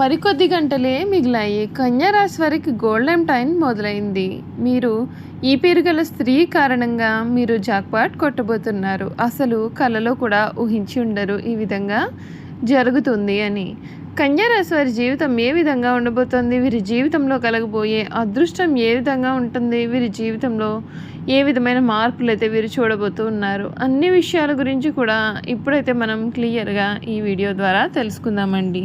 మరికొద్ది గంటలే మిగిలాయి. కన్యారాశి వారికి గోల్డెన్ టైం మొదలైంది. మీరు ఈ పేరు గల స్త్రీ కారణంగా మీరు జాక్పాట్ కొట్టబోతున్నారు. అసలు కలలో కూడా ఊహించి ఉండరు ఈ విధంగా జరుగుతుంది అని. కన్యారాశి వారి జీవితం ఏ విధంగా ఉండబోతోంది? వీరి జీవితంలో కలగబోయే అదృష్టం ఏ విధంగా ఉంటుంది? వీరి జీవితంలో ఏ విధమైన మార్పులు అయితే వీరు చూడబోతూ ఉన్నారు? అన్ని విషయాల గురించి కూడా ఇప్పుడైతే మనం క్లియర్గా ఈ వీడియో ద్వారా తెలుసుకుందామండి.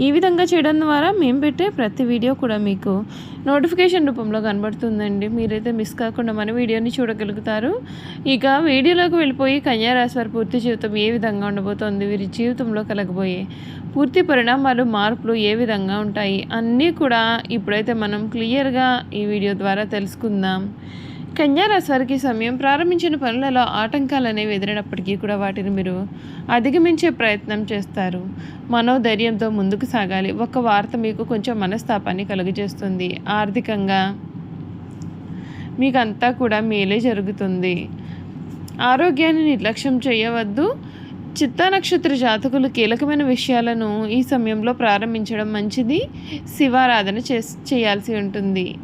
ఈ విధంగా చేయడం ద్వారా మేము పెట్టే ప్రతి వీడియో కూడా మీకు నోటిఫికేషన్ రూపంలో కనబడుతుందండి. మీరైతే మిస్ కాకుండా మన వీడియోని చూడగలుగుతారు. ఇక వీడియోలోకి వెళ్ళిపోయి కన్యారాశి వారి పూర్తి జీవితం ఏ విధంగా ఉండబోతోంది? వీరి జీవితంలో కలగబోయే పూర్తి పరిణామాలు మార్పులు ఏ విధంగా ఉంటాయి? అన్నీ కూడా ఇప్పుడైతే మనం క్లియర్గా ఈ వీడియో ద్వారా తెలుసుకుందాం. కన్యా వారికి సమయం ప్రారంభించిన పనులలో ఆటంకాలు అనేవి ఎదురైనప్పటికీ కూడా వాటిని మీరు అధిగమించే ప్రయత్నం చేస్తారు. మనోధైర్యంతో ముందుకు సాగాలి. ఒక వార్త మీకు కొంచెం మనస్తాపాన్ని కలుగజేస్తుంది. ఆర్థికంగా మీకంతా కూడా మేలే జరుగుతుంది. ఆరోగ్యాన్ని నిర్లక్ష్యం చేయవద్దు. చిత్తా నక్షత్ర జాతకులు కీలకమైన విషయాలను ఈ సమయంలో ప్రారంభించడం మంచిది. శివారాధన చే చేయాల్సి ఉంటుంది.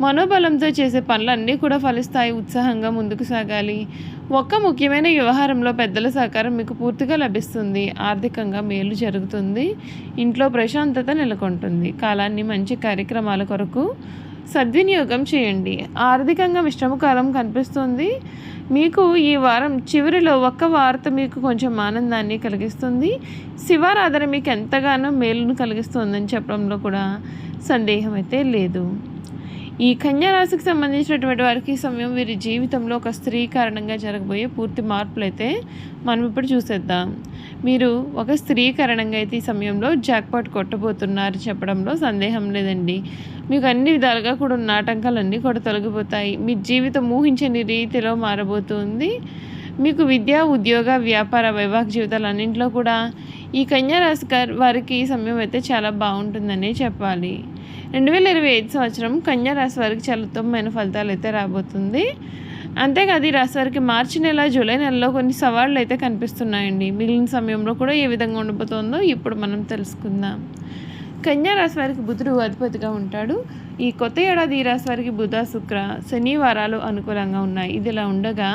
మనోబలంతో చేసే పనులన్నీ కూడా ఫలిస్తాయి ఉత్సాహంగా ముందుకు సాగాలి. ఒక్క ముఖ్యమైన వ్యవహారంలో పెద్దల సహకారం మీకు పూర్తిగా లభిస్తుంది. ఆర్థికంగా మేలు జరుగుతుంది. ఇంట్లో ప్రశాంతత నెలకొంటుంది. కాలాన్ని మంచి కార్యక్రమాల కొరకు సద్వినియోగం చేయండి. ఆర్థికంగా మిశ్రమకాలం కనిపిస్తుంది. మీకు ఈ వారం చివరిలో ఒక్క వార్త మీకు కొంచెం ఆనందాన్ని కలిగిస్తుంది. శివారాధన మీకు ఎంతగానో మేలును కలిగిస్తుందని చెప్పడంలో కూడా సందేహం అయితే లేదు. ఈ కన్యారాశికి సంబంధించినటువంటి వారికి సమయం వీరి జీవితంలో ఒక స్త్రీ కారణంగా జరగబోయే పూర్తి మార్పులు అయితే మనం ఇప్పుడు చూసేద్దాం. మీరు ఒక స్త్రీ కారణంగా అయితే ఈ సమయంలో జాక్పాట్ కొట్టబోతున్నారు చెప్పడంలో సందేహం లేదండి. మీకు అన్ని విధాలుగా కూడా ఉన్న ఆటంకాలన్నీ కూడా తొలగిపోతాయి. మీ జీవితం ఊహించని రీతిలో మారబోతుంది. మీకు విద్య ఉద్యోగ వ్యాపార వైవాహిక జీవితాలు అన్నింటిలో కూడా ఈ కన్యారాశి వారికి ఈ సమయం అయితే చాలా బాగుంటుందనే చెప్పాలి. రెండు వేల ఇరవై ఐదు సంవత్సరం కన్యా రాశి వారికి చాలా ఉత్తమమైన ఫలితాలు అయితే రాబోతుంది. అంతేకాదు ఈ రాశి వారికి మార్చి నెల జూలై నెలలో కొన్ని సవాళ్ళు అయితే కనిపిస్తున్నాయండి. మిగిలిన సమయంలో కూడా ఏ విధంగా ఉండబోతోందో ఇప్పుడు మనం తెలుసుకుందాం. కన్యా రాశి వారికి బుధుడు అధిపతిగా ఉంటాడు. ఈ కొత్త ఏడాది ఈ రాశి వారికి బుధ శుక్ర శనివారాలు అనుకూలంగా ఉన్నాయి. ఇది ఇలా ఉండగా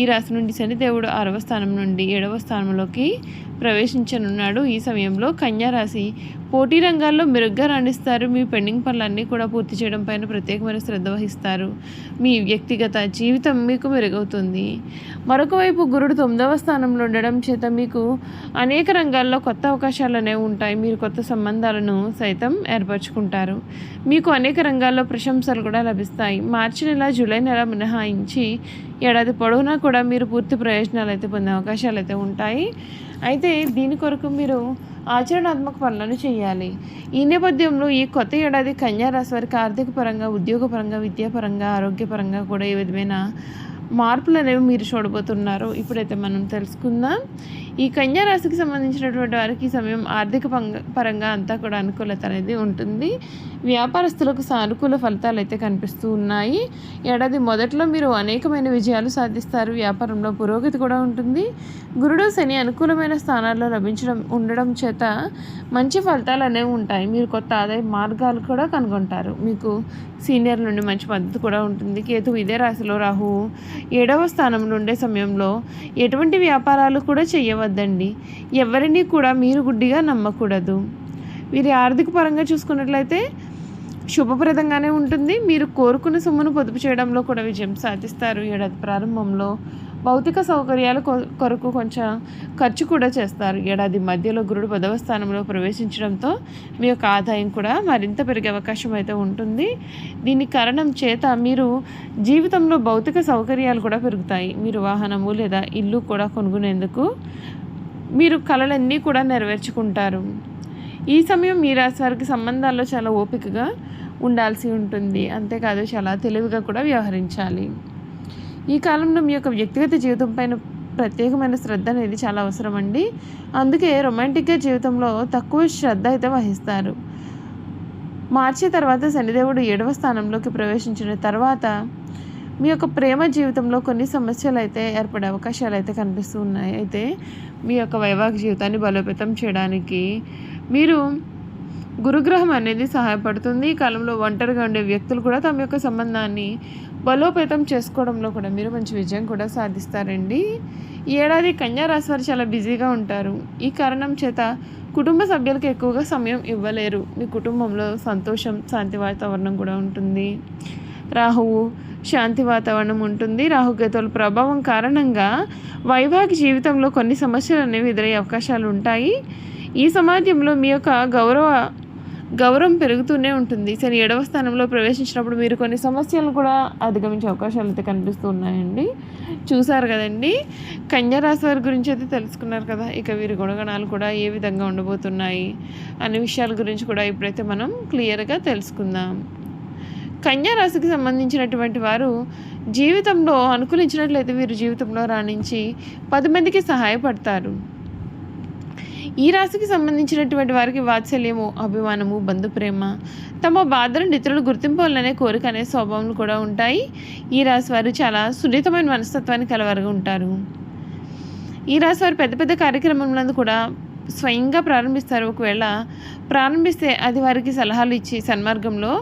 ఈ రాశి నుండి శనిదేవుడు ఆరవ స్థానం నుండి ఏడవ స్థానంలోకి ప్రవేశించనున్నాడు. ఈ సమయంలో కన్యారాశి పోటీ రంగాల్లో మెరుగ్గా రాణిస్తారు. మీ పెండింగ్ పనులన్నీ కూడా పూర్తి చేయడం పైన ప్రత్యేకమైన శ్రద్ధ వహిస్తారు. మీ వ్యక్తిగత జీవితం మీకు మెరుగవుతుంది. మరొక వైపు గురుడు తొమ్మిదవ స్థానంలో ఉండడం చేత మీకు అనేక రంగాల్లో కొత్త అవకాశాలు అనేవి ఉంటాయి. మీరు కొత్త సంబంధాలను సైతం ఏర్పరచుకుంటారు. మీకు అనేక రంగాల్లో ప్రశంసలు కూడా లభిస్తాయి. మార్చి నెల జూలై నెల మినహాయించి ఏడాది పొడవునా కూడా మీరు పూర్తి ప్రయోజనాలు అయితే పొందే అవకాశాలు అయితే ఉంటాయి. అయితే దీని కొరకు మీరు ఆచరణాత్మక పనులను చేయాలి. ఈ నేపథ్యంలో ఈ కొత్త ఏడాది కన్యారాశి వారికి ఆర్థిక పరంగా ఉద్యోగపరంగా విద్యాపరంగా ఆరోగ్యపరంగా కూడా ఏ విధమైన మార్పులు అనేవి మీరు చూడబోతున్నారు. ఇప్పుడైతే మనం తెలుసుకుందాం. ఈ కన్యారాశికి సంబంధించినటువంటి వారికి ఈ సమయం ఆర్థిక పరంగా అంతా కూడా అనుకూలత అనేది ఉంటుంది. వ్యాపారస్తులకు సానుకూల ఫలితాలు అయితే కనిపిస్తూ ఉన్నాయి. ఏడాది మొదట్లో మీరు అనేకమైన విజయాలు సాధిస్తారు. వ్యాపారంలో పురోగతి కూడా ఉంటుంది. గురుడు శని అనుకూలమైన స్థానాల్లో లభించడం ఉండడం చేత మంచి ఫలితాలు అనేవి ఉంటాయి. మీరు కొత్త ఆదాయ మార్గాలు కూడా కనుగొంటారు. మీకు సీనియర్ నుండి మంచి మద్దతు కూడా ఉంటుంది. కేతు ఇదే రాశిలో రాహు ఏడవ స్థానంలో ఉండే సమయంలో ఎటువంటి వ్యాపారాలు కూడా చేయవచ్చు చేయవద్దండి ఎవరిని కూడా మీరు గుడ్డిగా నమ్మకూడదు. వీరి ఆర్థిక పరంగా చూసుకున్నట్లయితే శుభప్రదంగానే ఉంటుంది. మీరు కోరుకున్న సొమ్మును పొదుపు చేయడంలో కూడా విజయం సాధిస్తారు. ఏడాది ప్రారంభంలో భౌతిక సౌకర్యాల కొరకు కొంచెం ఖర్చు కూడా చేస్తారు. ఏడాది మధ్యలో గురుడు పదవ స్థానంలో ప్రవేశించడంతో మీ యొక్క ఆదాయం కూడా మరింత పెరిగే అవకాశం అయితే ఉంటుంది. దీని కారణం చేత మీరు జీవితంలో భౌతిక సౌకర్యాలు కూడా పెరుగుతాయి. మీరు వాహనము లేదా ఇల్లు కూడా కొనుక్కునేందుకు మీరు కళలన్నీ కూడా నెరవేర్చుకుంటారు. ఈ సమయం మీ రాశి వారికి సంబంధాల్లో చాలా ఓపికగా ఉండాల్సి ఉంటుంది. అంతేకాదు చాలా తెలివిగా కూడా వ్యవహరించాలి. ఈ కాలంలో మీ యొక్క వ్యక్తిగత జీవితం పైన ప్రత్యేకమైన శ్రద్ధ అనేది చాలా అవసరం అండి అందుకే రొమాంటిక్గా జీవితంలో తక్కువ శ్రద్ధ అయితే వహిస్తారు. మార్చి తర్వాత శనిదేవుడు ఏడవ స్థానంలోకి ప్రవేశించిన తర్వాత మీ యొక్క ప్రేమ జీవితంలో కొన్ని సమస్యలు అయితే ఏర్పడే అవకాశాలు అయితే కనిపిస్తున్నాయి అయితే మీ యొక్క వైవాహిక జీవితాన్ని బలోపేతం చేయడానికి మీరు గురుగ్రహం అనేది సహాయపడుతుంది. ఈ కాలంలో ఒంటరిగా ఉండే వ్యక్తులు కూడా తమ యొక్క సంబంధాన్ని బలోపేతం చేసుకోవడంలో కూడా మీరు మంచి విజయం కూడా సాధిస్తారండి. ఈ ఏడాది కన్యా రాశి వారు చాలా బిజీగా ఉంటారు. ఈ కారణం చేత కుటుంబ సభ్యులకు ఎక్కువగా సమయం ఇవ్వలేరు. మీ కుటుంబంలో సంతోషం శాంతి వాతావరణం కూడా ఉంటుంది. రాహువు శాంతి వాతావరణం ఉంటుంది. రాహుకేతువుల ప్రభావం కారణంగా వైవాహిక జీవితంలో కొన్ని సమస్యలు అనేవి ఎదురయ్యే అవకాశాలు ఉంటాయి. ఈ సమాజంలో మీ యొక్క గౌరవ గౌరవం పెరుగుతూనే ఉంటుంది. సరే ఏడవ స్థానంలో ప్రవేశించినప్పుడు మీరు కొన్ని సమస్యలను కూడా అధిగమించే అవకాశాలు అయితే కనిపిస్తూ ఉన్నాయండి. చూసారు కదండి? కన్యారాశి వారి గురించి అయితే తెలుసుకున్నారు కదా? ఇక వీరి గుణగణాలు కూడా ఏ విధంగా ఉండబోతున్నాయి అనే విషయాల గురించి కూడా ఇప్పుడైతే మనం క్లియర్గా తెలుసుకుందాం. కన్యారాశికి సంబంధించినటువంటి వారు జీవితంలో అనుకూలించినట్లయితే వీరు జీవితంలో రాణించి పది మందికి సహాయపడతారు. ఈ రాశికి సంబంధించినటువంటి వారికి వాత్సల్యము అభిమానము బంధుప్రేమ తమ బాధలను ఇతరులు గుర్తింపాలనే కోరిక అనే స్వభావం కూడా ఉంటాయి. ఈ రాశి వారు చాలా సున్నితమైన మనస్తత్వాన్ని కలవారుగా ఉంటారు. ఈ రాశి వారు పెద్ద పెద్ద కార్యక్రమములందు కూడా స్వయంగా ప్రారంభిస్తారు. ఒకవేళ ప్రారంభిస్తే అది వారికి సలహాలు ఇచ్చి సన్మార్గంలో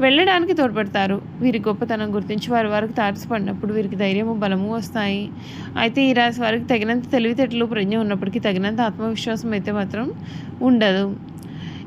వెళ్ళడానికి తోడ్పడతారు. వీరి గొప్పతనం గుర్తించి వారి వారికి తారసపడినప్పుడు వీరికి ధైర్యము బలము వస్తాయి. అయితే ఈ రాశి వారికి తగినంత తెలివితేటలు ప్రజ్ఞ ఉన్నప్పటికీ తగినంత ఆత్మవిశ్వాసం అయితే మాత్రం ఉండదు.